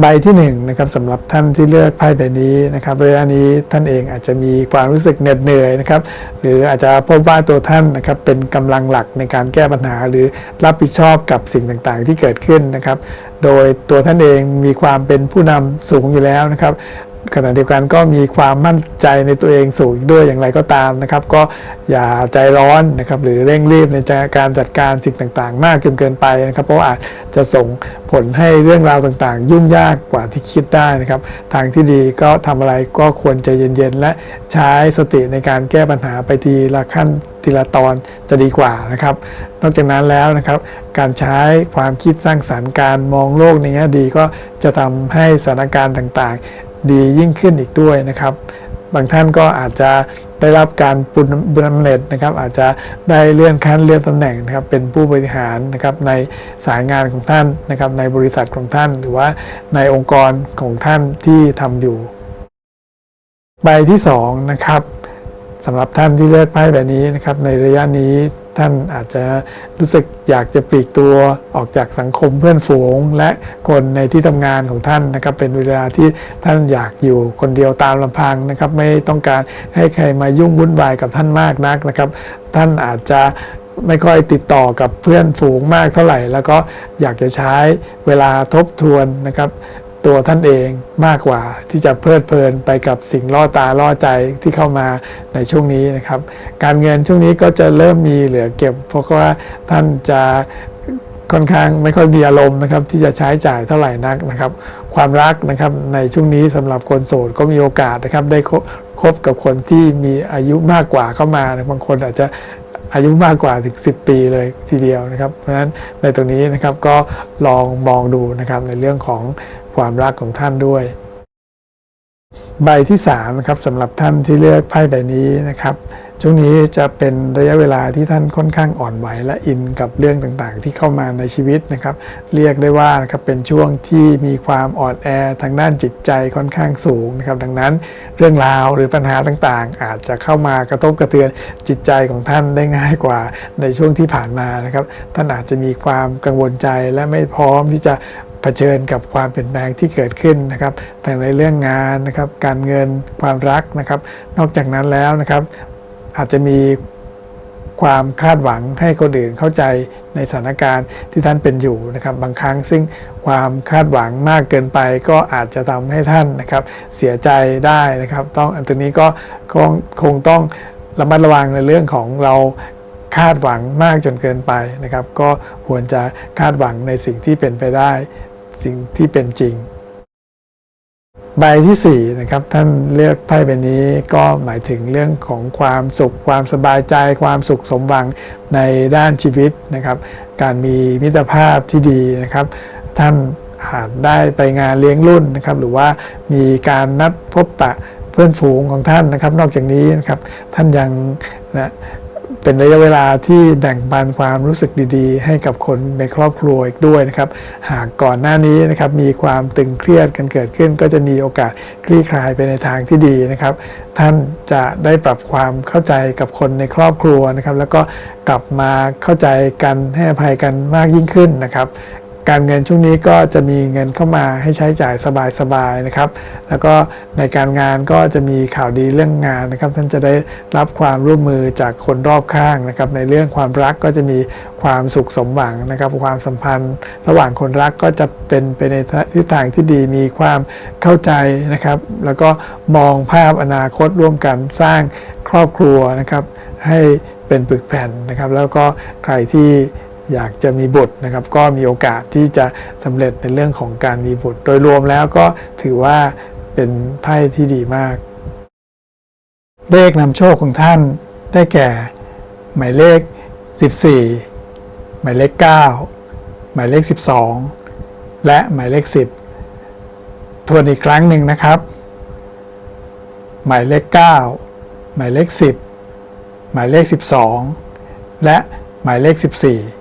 ใบที่1นงนะครับสำหรับท่านที่เลือกไพ่ใบนี้นะครับระยะนี้ท่านเองอาจจะมีความรู้สึกเหน็ดเหนื่อยนะครับหรืออาจจะพบว่าตัวท่านนะครับเป็นกำลังหลักในการแก้ปัญหาหรือรับผิดชอบกับสิ่งต่างๆ ที่เกิดขึ้นนะครับ โดยตัวท่านเองมีความเป็นผู้นำสูงอยู่แล้วนะครับ ขณะเดียวกันก็มีความมั่นใจในตัวเองสูงด้วยอย่างไรก็ตามนะครับ ก็อย่าใจร้อนนะครับหรือเร่งรีบในการจัดการสิ่งต่างๆ มากจนเกินไปนะครับ เพราะอาจจะส่งผลให้เรื่องราวต่างๆ ยุ่งยากกว่าที่คิดได้นะครับ ทางที่ดีก็ทำอะไรก็ควรใจเย็นๆ และใช้สติในการแก้ปัญหาไปทีละขั้น ทีละตอนจะดีกว่านะครับ นอกจากนั้นแล้วนะครับ การใช้ความคิดสร้างสรรค์การมองโลกในแง่ดีก็จะทำให้สถานการณ์ต่างๆ ดียิ่งขึ้นอีกด้วยนะครับ บางท่านก็อาจจะได้รับการปุณบุญนำเร็จนะครับ อาจจะได้เลื่อนขั้นเลื่อนตำแหน่งนะครับ เป็นผู้บริหารนะครับในสายงานของท่านนะครับ ในบริษัทของท่าน หรือว่าในองค์กรของท่านที่ทำอยู่ ใบที่2นะครับ สำหรับท่านที่เลือกไพ่แบบนี้นะครับในระยะนี้ท่านอาจจะรู้สึกอยากจะปลีกตัวออกจากสังคมเพื่อนฝูง และคนในที่ทำงานของท่านนะครับ เป็นเวลาที่ท่านอยากอยู่คนเดียวตามลำพังนะครับ ไม่ต้องการให้ใครมายุ่งวุ่นวายกับท่านมากนักนะครับ ท่านอาจจะไม่ค่อยติดต่อกับเพื่อนฝูงมากเท่าไหร่ แล้วก็อยากจะใช้เวลาทบทวนนะครับ ตัวท่านเองมากกว่าที่จะเพลิดเพลินไปกับสิ่งล่อตาล่อใจที่เข้ามาในช่วงนี้นะครับ การเงินช่วงนี้ก็จะเริ่มมีเหลือเก็บ เพราะว่าท่านจะค่อนข้างไม่ค่อยมีอารมณ์นะครับที่จะใช้จ่ายเท่าไหร่นักนะครับ ความรักนะครับในช่วงนี้สำหรับคนโสดก็มีโอกาสนะครับได้คบกับคนที่มีอายุมากกว่าเข้ามาบางคนอาจจะอายุมากกว่าถึง 10 ปีเลยทีเดียวนะครับ เพราะฉะนั้นในตรงนี้นะครับก็ลองมองดูนะครับในเรื่องของ ความรักของท่านด้วย ใบที่3นะครับสำหรับท่านที่เลือกไพ่ใบนี้นะครับ ช่วงนี้จะเป็นระยะเวลาที่ท่านค่อนข้างอ่อนไหวและอินกับเรื่องต่างๆ ที่เข้ามาในชีวิตนะครับ เรียกได้ว่านะครับเป็นช่วงที่มีความอ่อนแอทางด้านจิตใจค่อนข้างสูงนะครับ ดังนั้นเรื่องราวหรือปัญหาต่างๆ อาจจะเข้ามากระทบกระเทือนจิตใจของท่านได้ง่ายกว่าในช่วงที่ผ่านมานะครับ ท่านอาจจะมีความกังวลใจและไม่พร้อมที่จะ เผชิญกับความเปลี่ยนแปลงที่เกิดขึ้นนะครับแต่ในเรื่องงานนะครับการเงินความรักนะครับ นอกจากนั้นแล้วนะครับ อาจจะมีความคาดหวังให้คนอื่นเข้าใจในสถานการณ์ที่ท่านเป็นอยู่นะครับ บางครั้งซึ่งความคาดหวังมากเกินไปก็อาจจะทำให้ท่านนะครับ เสียใจได้นะครับ ต้องอันตนี้ก็คงคงต้องระมัดระวังในเรื่องของเราคาดหวังมากจนเกินไปนะครับ ก็ควรจะคาดหวังในสิ่งที่เป็นไปได้ สิ่งที่เป็นจริง ใบที่4นะครับท่านเลือกไพ่ใบนี้ก็หมายถึงเรื่องของความสุข ความสบายใจ ความสุขสมหวังในด้านชีวิตนะครับ การมีมิตรภาพที่ดีนะครับ ท่านอาจได้ไปงานเลี้ยงรุ่นนะครับ หรือว่ามีการนัดพบปะเพื่อนฝูงของท่านนะครับ นอกจากนี้นะครับท่านยังนะ เป็นระยะเวลาที่แบ่งปันความรู้สึกดีๆ ให้กับคนในครอบครัวอีกด้วยนะครับ หากก่อนหน้านี้นะครับมีความตึงเครียดกันเกิดขึ้น ก็จะมีโอกาสคลี่คลายไปในทางที่ดีนะครับ ท่านจะได้ปรับความเข้าใจกับคนในครอบครัวนะครับ แล้วก็กลับมาเข้าใจกันให้อภัยกันมากยิ่งขึ้นนะครับ การเงินช่วงนี้ก็จะมีเงินเข้ามาให้ใช้จ่ายสบายๆนะครับ แล้วก็ในการงานก็จะมีข่าวดีเรื่องงานนะครับ ท่านจะได้รับความร่วมมือจากคนรอบข้างนะครับ ในเรื่องความรักก็จะมีความสุขสมหวังนะครับ ความสัมพันธ์ ระหว่างคนรักก็จะเป็นไปในทิศทางที่ดีมีความเข้าใจนะครับ แล้วก็มองภาพอนาคตร่วมกันสร้างครอบครัวนะครับ ให้เป็นปึกแผ่นนะครับ แล้วก็ใครที่ อยากจะมีบุตรนะครับ ก็มีโอกาสที่จะสำเร็จในเรื่องของการมีบุตร โดยรวมแล้วก็ถือว่าเป็นไพ่ที่ดีมาก เลขนำโชคของท่านได้แก่ หมายเลข 14 หมายเลข 9 หมายเลข 12 และหมายเลข 10 ทวนอีกครั้งหนึ่งนะครับ หมายเลข 9 หมายเลข 10 หมายเลข 12 และหมายเลข 14